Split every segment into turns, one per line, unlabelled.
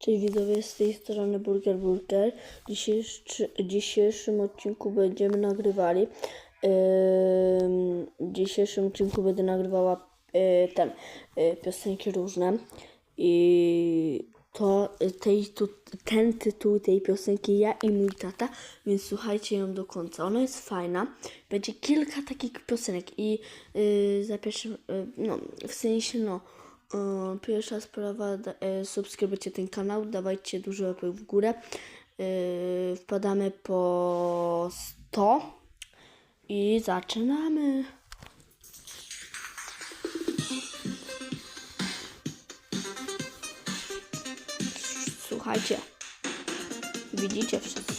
Cześć widzowie, z tej strony Burger Burger. Dzisiejszy, w dzisiejszym odcinku będziemy nagrywali. Ym, w dzisiejszym odcinku będę nagrywała y, ten, y, piosenki różne. I to y, tej, tu, ten tytuł tej piosenki ja i mój tata, więc słuchajcie ją do końca. Ona jest fajna. Będzie kilka takich piosenek i y, za pierwszym, y, no w sensie no. Y, Pierwsza sprawa, y, subskrybujcie ten kanał, dawajcie dużo łapek w górę. Y, Wpadamy po 100 i zaczynamy. Słuchajcie, widzicie wszyscy.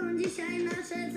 Koń 400 pod naską dzisiaj nasze